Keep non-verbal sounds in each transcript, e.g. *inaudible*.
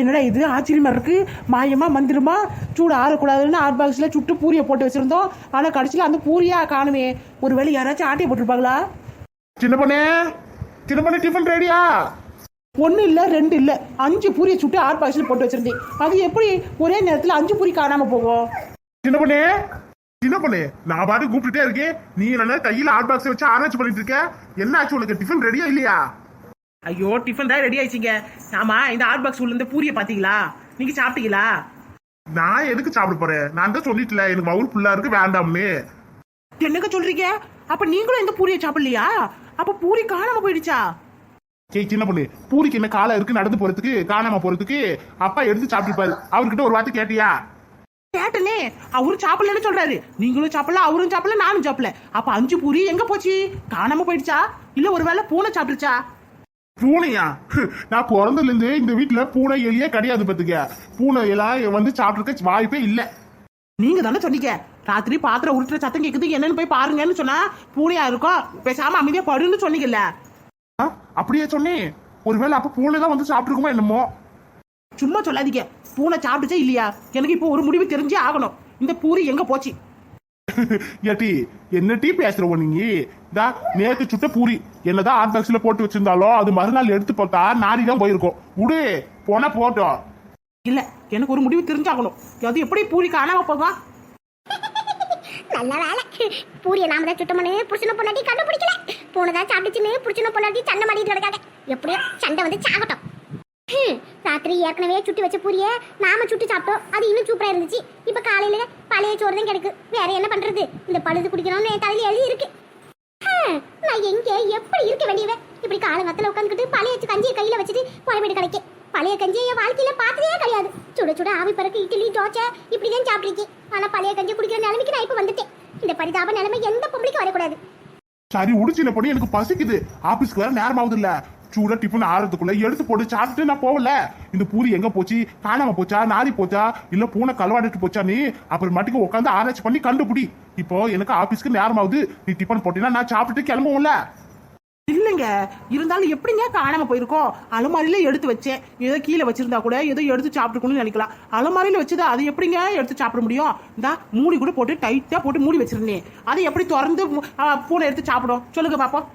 என்னடா இது? ஆச்சரியமா இருக்கு. மாயமா மந்திரமா? சூடு ஆறக்கூடாதுன்னு ஹாட் பாக்ஸில் சுட்டு பூரியை போட்டு வச்சிருந்தோம். ஆனால் கடைசியில் அந்த பூரியா காணுமே. ஒருவேளை யாராச்சும் ஆட்டையை போட்டிருப்பாங்களா? சின்ன பொண்ணே சின்ன பொண்ணு டிஃபன் ரெடியா ஒன்று இல்லை ரெண்டு இல்லை. அஞ்சு பூரியை சுட்டு ஹாட் பாக்ஸில் போட்டு வச்சிருந்தேன். அது எப்படி ஒரே நேரத்தில் அஞ்சு பூரி காணாமல் போகும்? சின்ன பொண்ணே சின்ன பொண்ணே நான் பாட்டு கூப்பிட்டுட்டே இருக்கேன். நீ என்ன கையில ஹாட் பாக்ஸ் வச்சு ஆராய்ச்சி பண்ணிட்டு இருக்க? என்ன ஆச்சு உனக்கு? டிஃபன் ரெடியா இல்லையா? ஐயோ டிஃபன் தான் ரெடி ஆயிடுச்சிங்க. ஆமா இந்த ஹாட் பாக்ஸ் உள்ள இருந்து பூரியை பார்த்தீங்களா? நீங்கள் சாப்பிட்டீங்களா? நான் எதுக்கு சாப்பிட போறேன்? நான் தான் சொல்லிட்டல எனக்கு வவுல் ஃபுல்லா இருக்கு வேண்டாம்னு. என்னங்க சொல்றீங்க? அப்ப நீங்களும் இந்த பூரியை சாப்பிடலையா? அப்ப பூரி காணாம போயிடுச்சா? ஏய் சின்ன பொண்ணு பூரிக்கு என்ன காலம் இருக்கு நடந்து போறதுக்கு காணாம போறதுக்கு அப்பா எடுத்து சாப்பிட்டுப்பாரு அவர்கிட்ட ஒரு வார்த்தை கேட்டியா? கேட்டனே அவரும் சாப்பிடலன்னு சொல்றாரு. நீங்களும் சாப்பிடல அவரும் சாப்பிடல நானும் சாப்பிடல. அப்ப அஞ்சு பூரி எங்க போச்சு? காணாம போயிடுச்சா? இல்ல ஒருவேளை பூனை சாப்பிட்டுச்சா பூனையா? நான் பிறந்ததுல இருந்து இந்த வீட்டுல பூனை எலியே கிடையாது பாத்துக்க பூனை எல்லாம் வந்து சாப்பிட்டுருக்க வாய்ப்பே இல்ல. நீங்க தானே சொன்னீங்க. ராத்திரி பாத்திரம் உருட்டுற சத்தம் கேக்குது. என்னன்னு போய் பாருங்கன்னு சொன்னா பூனையா இருக்கும். பேசாம அமைதியா படுன்னு சொன்னீங்கல்ல. அப்படியே சொன்னேன் ஒருவேளை அப்ப பூனை தான் வந்து சாப்பிட்டுருக்குமோ என்னமோ? சும்மா சொல்லாதீங்க. பூனை சாப்பிட்டுச்சா இல்லையா? எனக்கு இப்போ ஒரு முடிவு தெரிஞ்சே ஆகணும். இந்த பூரி எங்க போச்சு? *laughs* ஏட்டி என்ன டீ பேசுறவோ நீங்க? இதா நேத்து சுட்ட பூரி. என்னதான் ஹாட் பாக்ஸ்ல போட்டு வச்சிருந்தாலும் அது மறுநாள் எடுத்து போட்டா நாரி தான் போயிருக்கும். விடு போனா போட்டோம் இல்ல எனக்கு ஒரு முடிவு தெரிஞ்சாகணும். அது எப்படி பூரி காணாம போகும் நல்ல வேலை. பூரியை நாம தான் சுத்தம் பண்ணு. புருஷனை பொண்டாட்டி கண்டுபிடிக்கல. பூனை தான் சாப்பிட்டுச்சுன்னு புருஷனை பொண்டாட்டி சண்டை மாட்டிட்டு கிடக்காங்க. எப்படியோ சண்டை வந்து சாகட்டும். ஹம், ராத்திரி ஏற்கனவே சுட்டு வச்ச பூரியை நாம சுட்டு சாப்பிட்டோம். அது இன்னும் சூப்பரா இருந்துச்சு. இப்ப காலையில பழைய சோறு தான் கிடக்கு. வேற என்ன பண்றது? இந்த பழுது குடிக்கணும்னு என் தலையில எழுதி இருக்கு. நான் எங்க எப்படி இருக்க வேண்டியவ இப்படி காலங்கத்துல உட்காந்துக்கிட்டு பழைய கஞ்சியை கையில வச்சுட்டு குழம்பு கிடைக்க பழைய கஞ்சியை என் வாழ்க்கையில பார்த்ததே கிடையாது. சுட சுட ஆவி பறக்கு இட்லி தோசை இப்படிதான் சாப்பிட்டுருக்கேன். ஆனா பழைய கஞ்சி குடிக்கிற நிலைமைக்கு நான் இப்ப வந்துட்டேன். இந்த பரிதாப நிலைமை எந்த பொம்பளைக்கு வரக்கூடாது. சரி உடிச்சில பொண்ணு எனக்கு பசிக்குது. ஆபீஸ்க்கு வேற நேரம் ஆகுது இல்ல. சூடா டிஃபன் ஆறதுக்குள்ள எடுத்து போட்டு சாப்பிட்டு நான் போகல. இந்த பூரி எங்க போச்சு? காணாம போச்சா? நாரி போச்சா? இல்ல பூனை கலவாடிட்டு போச்சா நீ அப்புறம் மட்டுக்கு உட்காந்து ஆராய்ச்சி பண்ணி கண்டுபிடி. இப்போ எனக்கு ஆபீஸ்க்கு நேரம் ஆகுது நீ டிஃபன் போட்டீங்கன்னா நான் சாப்பிட்டுட்டு கிளம்புவோம்ல. இல்லைங்க. இருந்தாலும் எப்படிங்க காணாம போயிருக்கோம்? அலமாரியில எடுத்து வச்சேன். ஏதோ கீழே வச்சிருந்தா கூட ஏதோ எடுத்து சாப்பிட்டுக்கணும்னு நினைக்கலாம். அலமாரியில வச்சது அது எப்படிங்க எடுத்து சாப்பிட முடியும்? இந்த மூடி கூட போட்டு டைட்டா போட்டு மூடி வச்சிருந்தேன். அதை எப்படி திறந்து பூனை எடுத்து சாப்பிடும்? சொல்லுங்க பாப்போம்.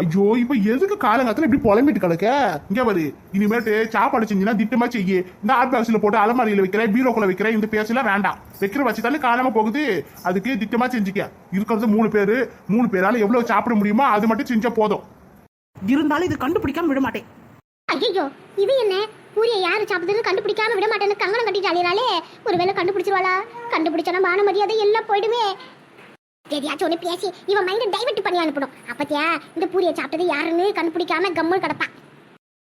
ஐயோ இப்ப எதுக்கு காலங்காலத்துல இப்படி புலம்பிட்டு கிடக்க? இங்க பாரு இனிமேட்டு சாப்பாடு செஞ்சீங்கன்னா திட்டமா செய்யு. இந்த ஹாட் பாக்ஸ்ல போட்டு அலமாரியில வைக்கிறேன் பீரோக்குள்ள வைக்கிறேன் இந்த பேசலாம் வேண்டாம். வைக்கிற வச்சுதானே காணாம போகுது. அதுக்கு திட்டமா செஞ்சுக்க. இருக்கிறது மூணு பேரு. மூணு பேரால எவ்வளவு சாப்பிட முடியுமோ அது மட்டும் செஞ்சா போதும். இருந்தாலும் இது கண்டுபிடிக்காம விட மாட்டேன். ஐயோ இது என்ன? பூரியை யாரு சாப்பிடுதுன்னு கண்டுபிடிக்காம விட மாட்டேன்னு கங்கணம் கட்டிட்டு அழியறாளே ஒருவேளை கண்டுபிடிச்சிருவாளா? கண்டுபிடிச்சானா மான மரியாதை எல்லாம் போயிடுமே. எதையாச்சும் ஒன்று பேசி இவன் மைண்டை டைவர்ட் பண்ணி அனுப்பணும். அப்பத்தியா இந்த பூரியை சாப்பிட்டது யாருன்னு கண்டுபிடிக்காம கம்மல் கிடப்பா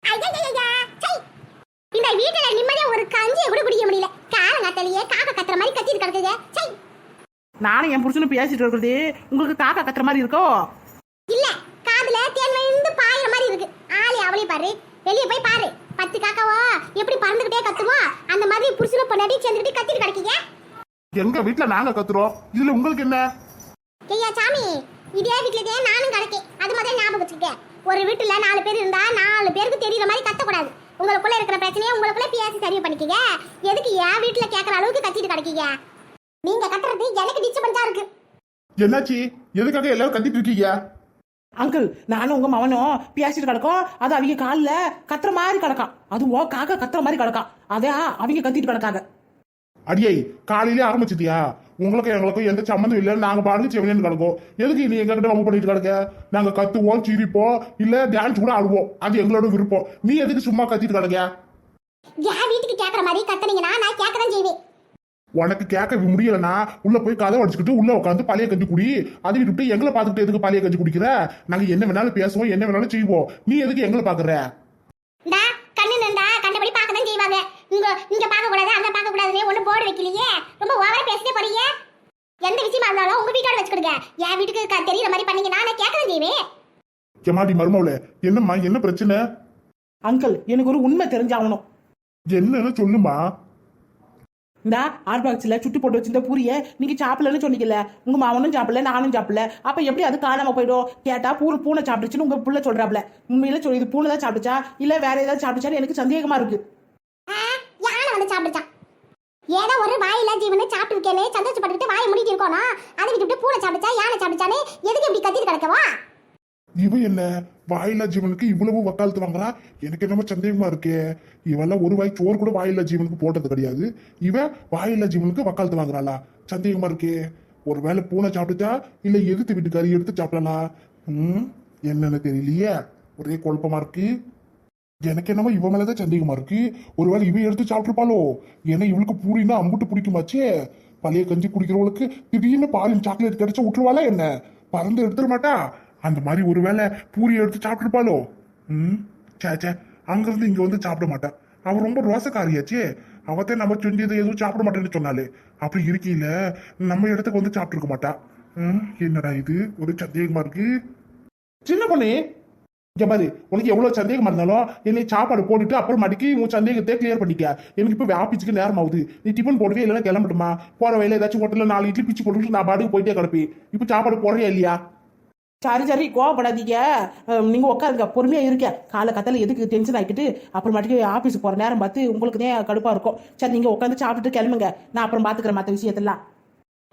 ஐயையையா, சை. இந்த வீட்டுல நிம்மதியா ஒரு கஞ்சியை கூட குடிக்க முடியல. காலங்காத்தாலேயே காக்க கத்துற மாதிரி கத்திட்டு கிடக்குது சை. நானும் என் புருஷனும் பேசிட்டு இருக்கிறது உங்களுக்கு காக்கா கத்துற மாதிரி இருக்கோ? இல்ல காதுல தேன் விழுந்து பாயிற மாதிரி இருக்கு. ஆளே அவளே பாரு. வெளிய போய் பாரு. பத்து காக்காவோ எப்படி பறந்துகிட்டே கத்துமோ அந்த மாதிரி புருஷனை பொண்டாட்டி சேர்ந்துக்கிட்டு கத்திட்டு கிடக்கீங்க. எங்க வீட்டுல நாங்க கத்துறோம். இதுல உங்களுக்கு என்ன? ஐயா சாமி இதே வீட்டுலதே நானும் கிடக்கேன் அது மாதிரி ஞாபகம் வச்சுக்க. ஒரு வீட்டுல நாலு பேர் இருந்தா நாலு பேருக்கு தெரியற மாதிரி கத்தக்கூடாது. உங்களுக்குள்ள இருக்கிற பிரச்சனையை உங்களுக்குள்ள பேசி சரி பண்ணிக்கங்க. எதுக்கு என் வீட்டுல கேட்கற அளவுக்கு கத்திட்டு கிடக்கீங்க? நீங்க கத்துறது எனக்கு டிஸ்டர்பன்ஸா இருக்கு. என்னாச்சு? எதுக்காக எல்லாரும் கத்திட்டு இருக்கீங்க? அங்கிள் நானும் உங்க மவனும் பேசிட்டு கிடக்கோம். அது அவங்க காலில் கத்துற மாதிரி கிடக்கான். அதுவும் காக்கா கத்துற மாதிரி கிடக்கான். அதே அவங்க கத்திட்டு கிடக்காங்க. அடியை காலையிலே ஆரம்பிச்சிட்டியா? உங்களுக்கு எங்களுக்கும் எந்த சம்மந்தம் இல்லை நாங்க பாடுங்க செவனேன்னு கிடக்கும். எதுக்கு நீ எங்க கிட்ட ரொம்ப பண்ணிட்டு கிடக்க? நாங்க கத்துவோம் சிரிப்போம் இல்ல டான்ஸ் கூட ஆடுவோம். அது எங்களோட விருப்பம். நீ எதுக்கு சும்மா கத்திட்டு கிடக்க? என் வீட்டுக்கு கேட்கற மாதிரி கத்துனீங்கன்னா நான் கேட்க தான் செய்வேன். உனக்கு கேட்க முடியலனா உள்ள போய் கதை அடிச்சுக்கிட்டு உள்ள உட்காந்து பழைய கஞ்சி குடி. அதை விட்டு எங்களை பார்த்துக்கிட்டு எதுக்கு பழைய கஞ்சி குடிக்கிற? நாங்க என்ன வேணாலும் பேசுவோம் என்ன வேணாலும் செய்வோம். நீ எதுக்கு எங்களை பாக்குற கண்ணு நின்றா கண்டபடி பார்க்க தான் செய்வாங்க. இங்க இங்க பார்க்க கூடாது அங்க கூடாதுன்னு ஒண்ணு போர்டு வைக்கலையே. ரொம்ப ஓவரா பேசிட்டே போறீங்க. எந்த விஷயமா இருந்தாலும் உங்க வீட்டோட வச்சுக்கிடுங்க. என் வீட்டுக்கு க- தெரியற மாதிரி பண்ணீங்கன்னா நான் கேட்க தான் செய்வேன் ஏமாடி மருமவுல என்னம்மா என்ன பிரச்சனை? அங்கிள் எனக்கு ஒரு உண்மை தெரிஞ்சாகணும். என்னன்னு சொல்லுமா இந்த ஆர்பாக்ஸில் சுட்டு போட்டு வச்சிருந்த பூரியை நீங்க சாப்பிடலன்னு சொன்னீங்கல்ல. உங்க மாமனும் சாப்பிடல நானும் சாப்பிடல. அப்ப எப்படி அது காணாம போயிடும்? கேட்டா பூ பூனை சாப்பிட்டுச்சுன்னு உங்க புள்ள சொல்றாப்ல உண்மையில சொல்லி இது பூனை தான் சாப்பிட்டுச்சா? இல்ல வேற ஏதாவது சாப்பிட்டுச்சான்னு எனக்கு சந்தேகமா இருக்கு. ஆ, ஏதோ ஒரு வாயில ஜீவனை சாப்பிட்டு இருக்கேனே சந்தோஷப்பட்டுட்டு வாயை முடிட்டு இருக்கோனா? அதை விட்டுட்டு பூனை சாப்பிடுச்சா யானை சாப்பிடுச்சானே எதுக்கு இப்படி கத்திட்டு கிடக்கவா? இவ என்ன? வாயில்லா ஜீவனுக்கு இவ்வளவு வக்காலத்து வாங்குறா? எனக்கு என்னமோ சந்தேகமா இருக்கே. இவெல்லாம் ஒரு வாய் சோறு கூட வாயில்லா ஜீவனுக்கு போட்டது கிடையாது. இவன் வாயில்லா ஜீவனுக்கு வக்காலத்து வாங்குறாளா? சந்தேகமா இருக்கே. ஒருவேளை பூனை சாப்பிட்டுச்சா இல்ல எதிர்த்து வீட்டுக்காரி எடுத்து சாப்பிடலாம் ம் என்னன்னு தெரியலையே. ஒரே குழப்பமா இருக்கு. எனக்கு என்னமோ இவன் மேலதான் சந்தேகமா இருக்கு. ஒருவேளை இவன் எடுத்து சாப்பிட்டுருப்பாளோ? ஏன்னா இவளுக்கு பூரின்னா அம்புட்டு பிடிக்குமாச்சே. பழைய கஞ்சி குடிக்கிறவளுக்கு திடீர்னு பாலின் சாக்லேட் கிடைச்சா விட்டுருவாளா என்ன? பறந்து எடுத்துட மாட்டா? அந்த மாதிரி ஒருவேளை பூரி எடுத்து சாப்பிட்டுருப்பாளோ? ம் சே சே அங்கிருந்து இங்க வந்து சாப்பிட மாட்டா. அவள் ரொம்ப ரோசக்காரியாச்சே. அவத்தே நம்ம செஞ்சது எதுவும் சாப்பிட மாட்டேன்னு சொன்னாலே அப்படி இருக்கையில நம்ம இடத்துக்கு வந்து சாப்பிட்டுருக்க மாட்டா. ம் என்னடா இது? ஒரு சந்தேகமா இருக்கு. சின்ன பொண்ணு இங்க பாரு உனக்கு எவ்வளவு சந்தேகமா இருந்தாலும் என்னை சாப்பாடு போட்டுட்டு அப்புறம் மடிக்கி உன் சந்தேகத்தை கிளியர் பண்ணிக்க எனக்கு இப்ப ஆபீஸுக்கு நேரம் ஆகுது. நீ டிஃபன் போடவே இல்லைன்னா கிளம்பட்டுமா? போற வழியில ஏதாச்சும் ஹோட்டல்ல நாலு இட்லி பிச்சு போட்டுட்டு நான் பாட்டுக்கு போயிட்டே கிடப்பேன். இப்ப சாப்பாடு போடுறியா இல்லையா? சரி சரி கோவப்படாதீங்க. அஹ், நீங்க உட்காருங்க பொறுமையா இருக்க காலை கத்தால எதுக்கு டென்ஷன் ஆகிட்டு அப்புறமாட்டிக்கு ஆபீஸ் போற நேரம் பார்த்து உங்களுக்கு தான் கடுப்பா இருக்கும். சரி நீங்க உட்காந்து சாப்பிட்டுட்டு கிளம்புங்க. நான் அப்புறம் பாத்துக்கிறேன் மற்ற விஷயத்தெல்லாம்.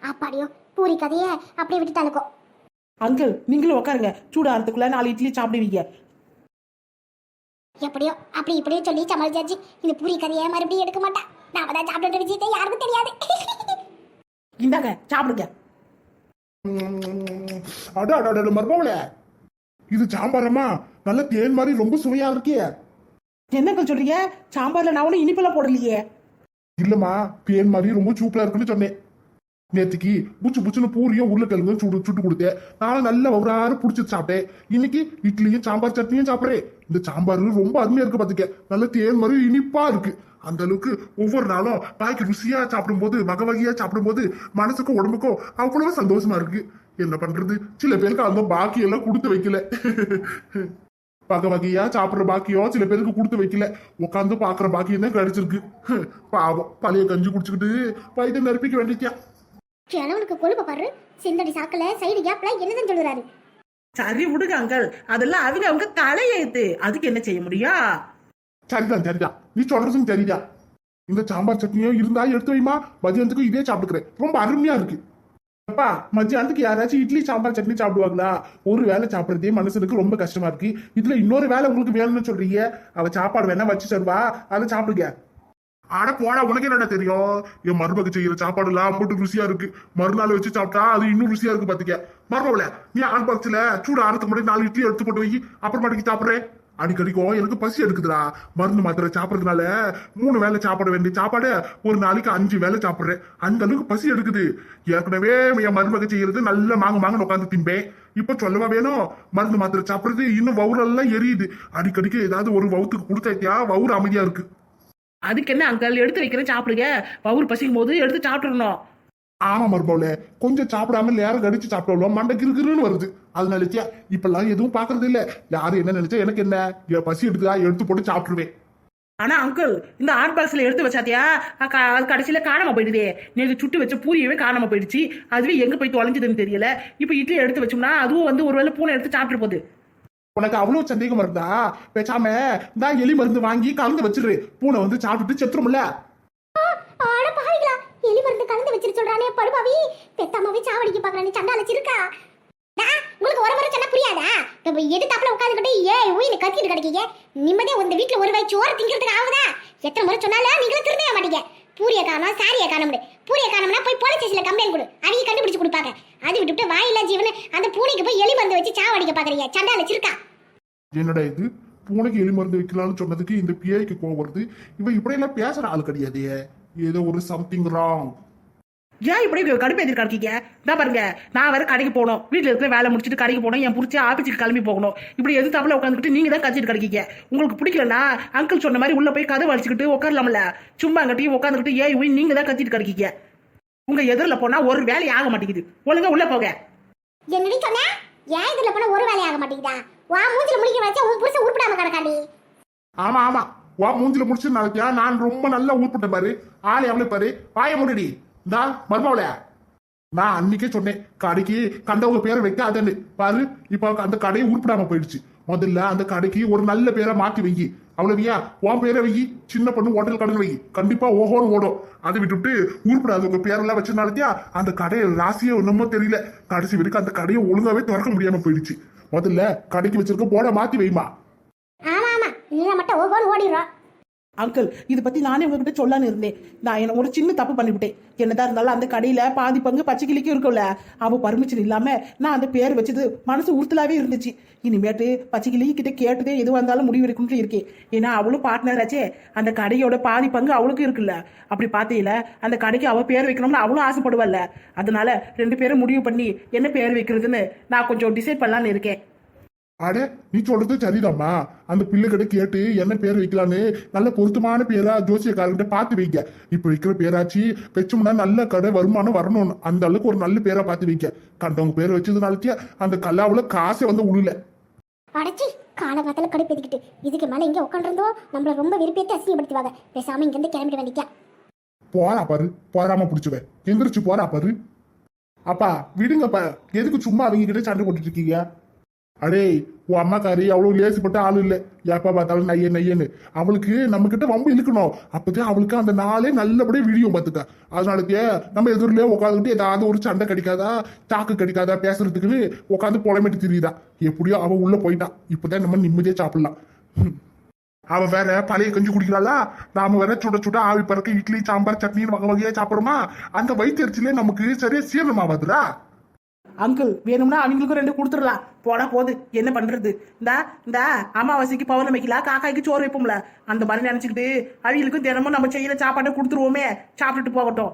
அப்பாடியோ பூரி கதைய அப்படியே விட்டுட்டாளுக்கோ. அங்கிள் நீங்களும் உட்காருங்க சூடாகிறதுக்குள்ள நாலு இட்லி சாப்பிடுவீங்க. எப்படியோ அப்படி இப்படியே சொல்லி சமாளிச்சாச்சு. இந்த பூரி கதையை மறுபடியும் எடுக்க மாட்டா. நாம தான் சாப்பிட்டு விஷயத்தை யாருக்கும் தெரியாது. இந்தாங்க சாப்பிடுங்க. அட அட அட மர்மவள. இது சாம்பாரம்மா? நல்ல தேன் மாதிரி ரொம்ப சுவையா இருக்கே. என்னங்க சொல்றீங்க? சாம்பார்ல நான் ஒன்றும் இனிப்பெல்லாம் போடலையே. இல்லம்மா தேன் மாதிரி ரொம்ப சூப்பரா இருக்குன்னு சொன்னேன். நேத்துக்கு புச்சு புச்சுன்னு பூரியும் உருளைக்கிழங்கும் சுடு சுட்டு கொடுத்தேன். நானும் நல்ல ஒவ்வொரு பிடிச்சி சாப்பிட்டேன். இன்னைக்கு இட்லியும் சாம்பார் சட்னியும் சாப்பிட்றேன். இந்த சாம்பார் ரொம்ப அருமையா இருக்கு பாத்துக்க. நல்ல தேன் மாதிரி இனிப்பா இருக்கு. அந்த அளவுக்கு ஒவ்வொரு நாளும் பாய்க்கு ருசியா சாப்பிடும்போது வகை வகையா சாப்பிடும்போது மனசுக்கும் உடம்புக்கும் அவ்வளவு சந்தோஷமா இருக்கு. என்ன பண்றது? சில பேருக்கு அந்த பாக்கியெல்லாம் கொடுத்து வைக்கல. வகை வகையா சாப்பிட்ற பாக்கியம் சில பேருக்கு கொடுத்து வைக்கல. உட்காந்து பாக்குற பாக்கியம் தான் கிடைச்சிருக்கு. பாவம் பழைய கஞ்சி குடிச்சுக்கிட்டு வயிற்று நிரப்பிக்க வேண்டியா கிழவனுக்கு கொழுப்ப பாரு. சிந்தடி சாக்கல சைடு கேப்ல என்னதான் சொல்லுறாரு? சரி விடுங்க அங்கிள் அதெல்லாம் அவங்க அவங்க தலையெழுத்து அதுக்கு என்ன செய்ய முடியும் சரிதான் சரிதான். நீ சொல்றதும் சரிதான். இந்த சாம்பார் சட்னியும் இருந்தா எடுத்து வைமா. மதியானத்துக்கு இதே சாப்பிட்டுக்கிறேன். ரொம்ப அருமையா இருக்கு. அப்பா மத்தியானத்துக்கு யாராச்சும் இட்லி சாம்பார் சட்னி சாப்பிடுவாங்களா? ஒரு வேளை சாப்பிடுறதே மனுஷனுக்கு ரொம்ப கஷ்டமா இருக்கு. இதுல இன்னொரு வேலை உங்களுக்கு வேணும்னு சொல்றீங்க. அவ சாப்பாடு வேணா வச்சு தருவா. அதை சாப்பிடுங்க. அட போடா உனக்கு என்னடா தெரியும்? என் மருமக செய்யற சாப்பாடு எல்லாம் போட்டு ருசியா இருக்கு. மறுநாள் வச்சு சாப்பிட்டா அது இன்னும் ருசியா இருக்கு பாத்துக்க. மருமகள நீ ஆன் பக்கத்துல சூடு ஆறதுக்கு முன்னாடி நாலு இட்லி எடுத்து போட்டு வை. அப்புறமாட்டுக்கு சாப்பிடுறேன். அடிக்கடிக்கும் எனக்கு பசி எடுக்குதுடா. மருந்து மாத்திரை சாப்பிட்றதுனால மூணு வேளை சாப்பிட வேண்டிய சாப்பாடு ஒரு நாளைக்கு அஞ்சு வேளை சாப்பிட்றேன். அந்த அளவுக்கு பசி எடுக்குது. ஏற்கனவே என் மருமக செய்யறது நல்ல மாங்க மாங்கன்னு உட்காந்து திம்பேன். இப்ப சொல்லவா வேணும்? மருந்து மாத்திரை சாப்பிட்றது இன்னும் வவுரெல்லாம் எரியுது. அடிக்கடிக்கு ஏதாவது ஒரு வவுத்துக்கு கொடுத்தாத்தியா வவுறு அமைதியா இருக்கு. அதுக்கு என்ன அங்கிள் எடுத்து வைக்கிறேன் சாப்பிடுங்க. பவுர் பசிக்கும் போது எடுத்து சாப்பிட்டுறணும். ஆமா மருமவுல கொஞ்சம் சாப்பிடாம நேரம் கடிச்சு சாப்பிடலாம் மண்டை கிருகிருன்னு வருது. அது நினைச்சியா இப்பெல்லாம் எதுவும் பாக்குறது இல்ல. யாரு என்ன நினைச்சா எனக்கு என்ன? என் பசி எடுத்துதா எடுத்து போட்டு சாப்பிட்டுருவேன். ஆனா அங்கிள் இந்த ஹாட் பாக்ஸ்ல எடுத்து வச்சாத்தியா? அது கடைசியில காணாம போயிடுதே. நேற்று சுட்டு வச்ச பூரியவே காணாம போயிடுச்சு. அதுவே எங்க போய் தொலைஞ்சதுன்னு தெரியல. இப்போ இட்லி எடுத்து வச்சோம்னா அதுவும் வந்து ஒருவேளை பூனை எடுத்து சாப்பிட்டு போகுது உனக்கு அவ்வளவு சந்தேகம் இருந்தா பேசாம தான் எலி மருந்து வாங்கி கலந்து வச்சிரு. பூனை வந்து சாப்பிட்டு செத்துரும்ல. ஆட பாவிகளா. எலி மருந்து கலந்து வச்சிரு சொல்றானே படுபாவி. பெத்தாமாவே சாவடிக்க பாக்குறானே சண்டால சிறுக்கா உங்களுக்கு ஒரு முறை சொன்னா புரியாதா? இப்ப எதிர்த்தாப்புல உட்காந்துக்கிட்டு ஏ உயிர் கத்திட்டு கிடைக்கீங்க. நிம்மதியா உங்க வீட்டுல ஒரு வாய் சோறு திங்கிறதுக்கு ஆகுதா? எத்தனை முறை சொன்னாலும் நீங்களும் திருந்தவே மாட்டீங்க. பூரிய காணோம் சாரியை காணோம் பூரிய காணோம்னா போய் போலீஸ் ஸ்டேஷன்ல கம்ப்ளைண்ட் கொடு. அவங்க கண்டுபிடிச்சு கொடுப்பாங்க. அது விட்டுவிட்டு வாயில்லா ஜீவன் அந்த பூனைக்கு போய் எலி மருந்து வச்சு சாவடிக்க பாக்குறீங்க. சண்டால வச்சிருக்கா என்னடா இது? பூனைக்கு எலி மருந்து வைக்கலாம்னு சொன்னதுக்கு இந்த பிஐக்கு கோவம் வருது. இவன் இப்படி எல்லாம் பேசுற ஆள் கிடையாது. ஏதோ ஒரு சம்திங் ராங் ஏன் இப்படி கடுப்பேற்றி கிடக்கீங்க இதான் பாருங்க நான் வேற கடைக்கு போகணும். வீட்டில் இருக்கிற வேலை முடிச்சுட்டு கடைக்கு போகணும். என் பிடிச்சி ஆஃபீஸுக்கு கிளம்பி போகணும். இப்படி எது தப்பில் உட்காந்துக்கிட்டு நீங்க தான் கச்சிட்டு கிடைக்கீங்க? உங்களுக்கு பிடிக்கலனா அங்கிள் சொன்ன மாதிரி உள்ள போய் கதை வலிச்சுக்கிட்டு உட்காரலாம்ல. சும்மா அங்கிட்டி உட்காந்துக்கிட்டு ஏன் உய் நீங்க தான் கத்திட்டு கிடைக்கீங்க. உங்க எதிரில் போனா ஒரு வேலை ஆக மாட்டேங்குது. ஒழுங்கா உள்ள போக என்னடி சொன்ன? ஏன் இதுல போன ஒரு வேலை ஆக மாட்டேங்குதா? வா மூஞ்சில முடிக்க வச்சா உன் புருஷன் உருப்படாம கிடக்காண்டி ஆமா ஆமா. வா மூஞ்சில முடிச்சு நாளைக்கியா நான் ரொம்ப நல்லா ஊர்பட்டேன் பாரு. ஆளை எவ்வளவு பாரு. வாய முடிடி. இந்தா மருமவள? நான் அன்னைக்கே சொன்னேன் கடைக்கு கண்டவங்க பேரை வைக்காதன்னு. பாரு இப்ப அந்த கடையை உருப்பிடாம போயிடுச்சு. முதல்ல அந்த கடைக்கு ஒரு நல்ல பேரை மாத்தி வை அவ்வளவியா உன் பேரை வைக்கி சின்ன பொண்ணு ஹோட்டல் கடன் வை கண்டிப்பா ஓஹோன்னு ஓடும். அதை விட்டுவிட்டு உருப்படாது உங்க பேரெல்லாம் வச்சிருந்தாலத்தியா அந்த கடையை ராசியோ என்னமோ தெரியல. கடைசி வரைக்கும் அந்த கடையை ஒழுங்காவே திறக்க முடியாம போயிடுச்சு. முதல்ல கடைக்கு வச்சிருக்க போட மாத்தி வைமா. ஆமா ஆமா. நீங்க மட்டும் ஒவ்வொரு ஓடிடுறோம் அங்கிள் இதை பத்தி நானே உங்ககிட்ட சொல்லான்னு இருந்தேன். நான் என்ன ஒரு சின்ன தப்பு பண்ணிவிட்டேன். என்னதான் இருந்தாலும் அந்த கடையில பாதி பங்கு பச்சை கிளிக்கும் இருக்கும்ல. அவ பர்மிஷன் இல்லாம நான் அந்த பேர் வச்சது மனசு உறுத்தலாவே இருந்துச்சு. இனிமேட்டு பச்சை கிளி கிட்ட கேட்டதே எதுவாக இருந்தாலும் முடிவு எடுக்கணும்னு இருக்கேன். ஏன்னா அவளும் பார்ட்னர் ஆச்சே. அந்த கடையோட பாதி பங்கு அவளுக்கும் இருக்குல்ல. அப்படி பார்த்தீங்கள அந்த கடைக்கு அவ பேர் வைக்கணும்னு அவளும் ஆசைப்படுவல்ல. அதனால ரெண்டு பேரும் முடிவு பண்ணி என்ன பேர் வைக்கிறதுன்னு நான் கொஞ்சம் டிசைட் பண்ணலான்னு இருக்கேன். அட நீ சொல்றது சரிதாம்மா. அந்த பிள்ளை கிட்ட என்ன பேர் வைக்கலான்னு நல்ல பொருத்தமான பேரா ஜோசியக்காரங்கிட்ட பார்த்து வைங்க. இப்ப வைக்கிற பேராச்சு வச்சோம்னா நல்ல கடை வருமானம் வரணும் அந்த அளவுக்கு ஒரு நல்ல பேரா பார்த்து வைக்க கண்டவங்க பேர் வச்சதுனாலக்கே அந்த கல்லாவுல காசே வந்து உள்ள அடைச்சி காலகாலத்துல கடுப்பேத்திக்கிட்டு இதுக்கு மேல இங்க உட்காந்துருந்தோம் நம்மள ரொம்ப விருப்பத்தை அசிங்கப்படுத்துவாங்க. பேசாம இங்க இருந்து கிளம்பிட வேண்டிக்கா. போறா பாரு போறாம பிடிச்சுவேன் எந்திரிச்சு போறா பாரு. அப்பா விடுங்கப்பா. எதுக்கு சும்மா அவங்க கிட்ட சண்டை போட்டுட்டு இருக்கீங்க? அடே உன் அம்மாக்காரி அவ்வளவு லேசுப்பட்ட ஆள் இல்லை. எப்ப பார்த்தாலும் நைய நையன்னு. அவளுக்கு நம்ம கிட்ட வம்பு இழுக்கணும். அப்பதான் அவளுக்கு அந்த நாளே நல்லபடியே விடியும் பாத்துக்க அதனாலக்கே நம்ம எதிரிலே உட்காந்துட்டு ஏதாவது ஒரு சண்டை கிடைக்காதா தாக்கு கிடைக்காதா பேசுறதுக்குன்னு உட்காந்து புலம்பிட்டு திரியுதா. எப்படியோ அவ உள்ள போயிட்டான் இப்பதான் நம்ம நிம்மதியா சாப்பிடலாம். ம். அவ வேற பழைய கஞ்சி குடிக்கிறாளா? நாம வேற சுட சுட ஆவி பறக்க இட்லி சாம்பார் சட்னின்னு வகை வகையா சாப்பிடுறோமா? அந்த வயிற்றுச்சிலே நமக்கு சரியா சீரணமாவாதுடா அங்கிள் வேணும்னா அவங்களுக்கும் ரெண்டு கொடுத்துடலாம். போனா போகுது என்ன பண்றது? இந்தா இந்த அமாவாசைக்கு பௌர்ணமிக்கலாம் காக்காய்க்கு சோறு வைப்போம்ல. அந்த மாதிரி நினைச்சுக்கிட்டு அவங்களுக்கும் தினமும் நம்ம செய்யற சாப்பாட்டை கொடுத்துருவோமே. சாப்பிட்டுட்டு போகட்டும்.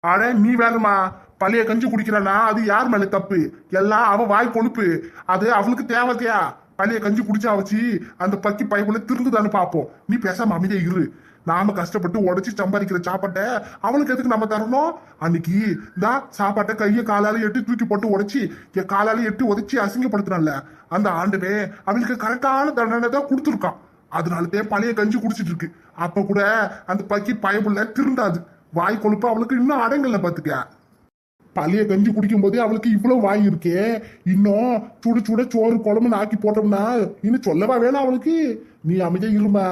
அட நீ வேறமா பழைய கஞ்சி குடிக்கிறனா? அது யார் மேல தப்பு? எல்லாம் அவ வாய் கொழுப்பு. அது அவளுக்கு தேவையா? பழைய கஞ்சி குடிச்சா வச்சு அந்த பக்கி பைப்புல திருந்துதான்னு பாப்போம் நீ பேசாம அமைதியா இரு. நாம கஷ்டப்பட்டு உடச்சி சம்பாதிக்கிற சாப்பாட்டை அவளுக்கு எதுக்கு நம்ம தரணும்? அன்னைக்கு இந்த சாப்பாட்டை கைய காலால எட்டு தூக்கி போட்டு உடச்சி என் காலால எட்டு உதச்சி அசிங்கப்படுத்துறான்ல அந்த ஆண்டுனே அவளுக்கு கரெக்டான தண்டனை தான் கொடுத்துருக்கான். அதனாலதான் பழைய கஞ்சி குடிச்சிட்டு இருக்கு. அப்ப கூட அந்த பக்கி பயப்புள்ள திருந்தாது. வாய் கொழுப்பு அவளுக்கு இன்னும் அடங்கல பாத்துக்க பழைய கஞ்சி குடிக்கும் போதே அவளுக்கு இவ்வளவு வாய் இருக்கே. இன்னும் சுட சுட சோறு குழம்பு நாக்கி போட்டோம்னா இன்னும் சொல்லவா வேணும் அவளுக்கு? நீ அமைதியா இருமா.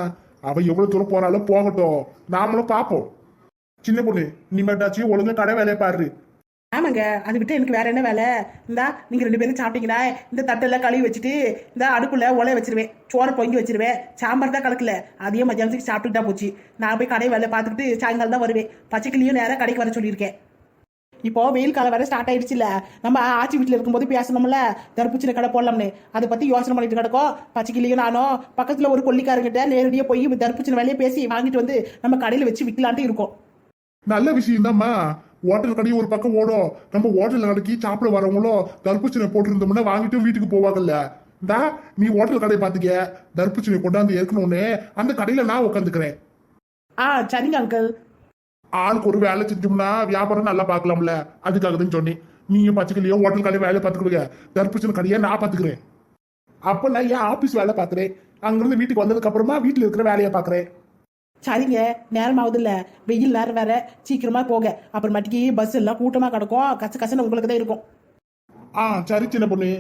அவ எவ்வளவு தூரம் போனாலும் போகட்டும். நாமளும் பாப்போம். சின்ன பொண்ணு நீ மட்டும் ஒழுங்கா கடை வேலையை பாரு. ஆமாங்க அது விட்டு எனக்கு வேற என்ன வேலை? இந்தா நீங்க ரெண்டு பேரும் சாப்பிட்டீங்கன்னா இந்த தட்டெல்லாம் கழுவி வச்சுட்டு இந்த அடுப்புல ஒலைய வச்சிருவேன். சோறை பொங்கி வச்சிருவேன். சாம்பார் தான் கலக்கல. அதையும் மத்தியானத்துக்கு சாப்பிட்டுட்டா போச்சு. நான் போய் கடை வேலை பார்த்துக்கிட்டு சாயங்காலம் தான் வருவேன். பச்சைக்கிளியும் நேரம் கடைக்கு வர சொல்லியிருக்கேன். இப்போ வெயில் காலம் வேற ஸ்டார்ட் ஆயிடுச்சுல. நம்ம ஆச்சி வீட்டில் இருக்கும்போது பேசணும்ல. தர்பூச்சணி கடை போடலாம்னு. அதை பத்தி யோசனை பண்ணிட்டு கிடக்கோம் பச்சைக்கிளியும் நானும் பக்கத்துல ஒரு கொல்லிக்காரங்கிட்ட நேரடியாக போய் தர்பூச்சணி வேலையை பேசி வாங்கிட்டு வந்து நம்ம கடையில் வச்சு விற்கலான்ட்டு இருக்கோம். நல்ல விஷயம் தான்மா ஹோட்டல் கடையும் ஒரு பக்கம் ஓடும். நம்ம ஹோட்டல் கடைக்கு சாப்பிட வரவங்களும் தர்பூசணி போட்டிருந்தோம்னா வாங்கிட்டு வீட்டுக்கு போவாங்கல்ல. இந்தா நீ ஹோட்டல் கடையை பாத்துக்க தர்பூசணி கொண்டாந்து ஏற்கனவே அந்த கடையில நான் உட்காந்துக்கிறேன். ஆ சரிங்க அங்கிள் ஆளுக்கு ஒரு வேலை செஞ்சோம்னா வியாபாரம் நல்லா பார்க்கலாம்ல? அதுக்காக தான் சொன்னேன். நீங்க பச்சைக்கிளியோ ஹோட்டல் கடையை வேலை பார்த்துக்கிடுங்க தர்பூசணி கடையை நான் பார்த்துக்கிறேன். அப்ப நான் என் ஆபீஸ் வேலை பார்க்குறேன்? அங்கிருந்து வீட்டுக்கு வந்ததுக்கு அப்புறமா வீட்டில் இருக்கிற வேலையை பார்க்குறேன். சரிங்க நேரம் ஆகுதுல்ல. வெயில் நேரம் வேற. சீக்கிரமா போக அப்புறமாட்டிக்கு பஸ் எல்லாம் கூட்டமா கிடக்கும். கச கசன்னு உங்களுக்கு தான் இருக்கும். ஆ சரி சின்ன பொண்ணு.